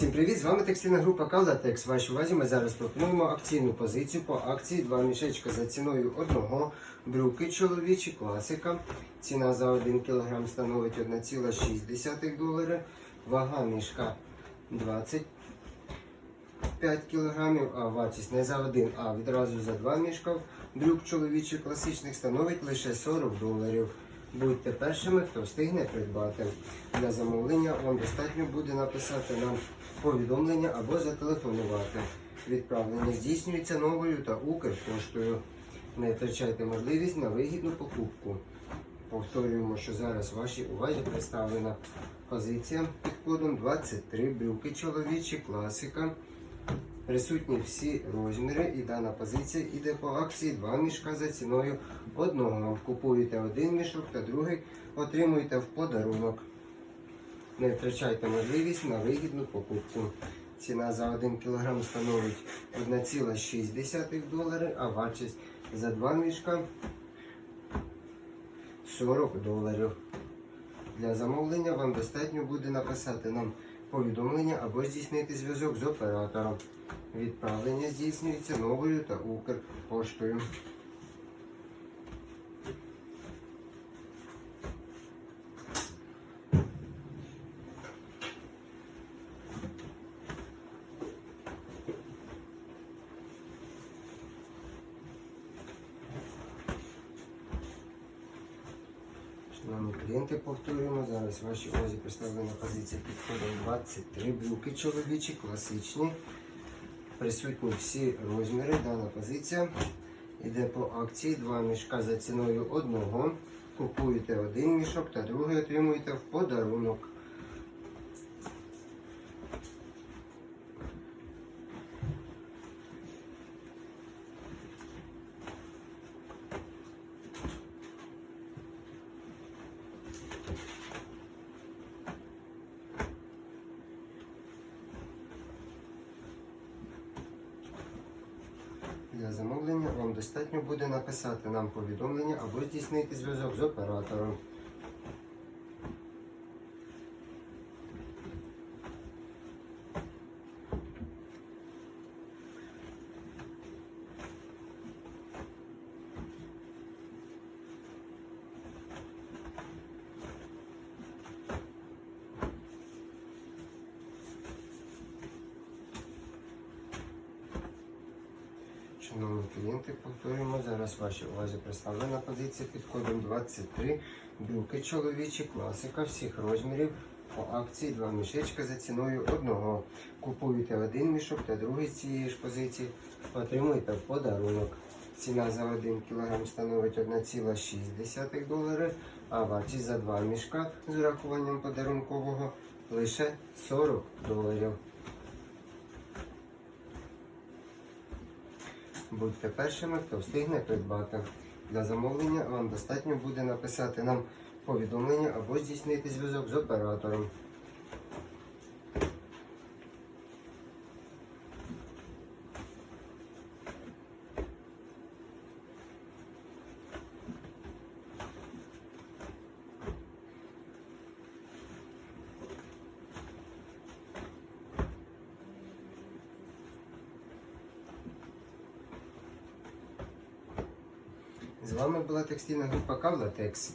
Всім привіт! З вами текстильна група Калатекс. Вашій увазі ми зараз пропонуємо акційну позицію по акції два мішечка за ціною одного. Брюки чоловічі, класика. Ціна за 1 кг становить 1,6 долари. Вага мішка 25 кг, а вартість не за один, а відразу за два мішка. Брюк чоловічих класичних становить лише 40 доларів. Будьте першими, хто встигне придбати. Для замовлення вам достатньо буде написати нам повідомлення або зателефонувати. Відправлення здійснюється новою та Укрпоштою. Не втрачайте можливість на вигідну покупку. Повторюємо, що зараз вашій увазі представлена позиція під кодом 23 брюки чоловічі, класика. Присутні всі розміри і дана позиція йде по акції два мішка за ціною одного. Купуєте один мішок та другий отримуєте в подарунок. Не втрачайте можливість на вигідну покупку. Ціна за 1 кг становить 1,6 долари, а вартість за 2 мішка 40 доларів. Для замовлення вам достатньо буде написати нам повідомлення або здійснити зв'язок з оператором. Відправлення здійснюється новою та Укрпоштою. Шановні клієнти, повторюємо. Зараз ваші увазі представлена позиція підходить 23 брюки чоловічі, класичні. Присутні всі розміри. Дана позиція йде по акції. Два мішка за ціною одного. Купуєте один мішок та другий отримуєте в подарунок. Замовлення вам достатньо буде написати нам повідомлення або здійснити зв'язок з оператором. Шановні клієнти, повторюємо, зараз вашій увазі представлена позиція під кодом 23. Брюки чоловічі, класика всіх розмірів. По акції два мішечка за ціною одного. Купуєте один мішок та другий з цієї ж позиції отримуєте подарунок. Ціна за 1 кг становить 1,6 долари, а вартість за два мішка з урахуванням подарункового лише 40 доларів. Будьте першими, хто встигне придбати. Для замовлення вам достатньо буде написати нам повідомлення або здійснити зв'язок з оператором. З вами була текстильна група Кавлатекс.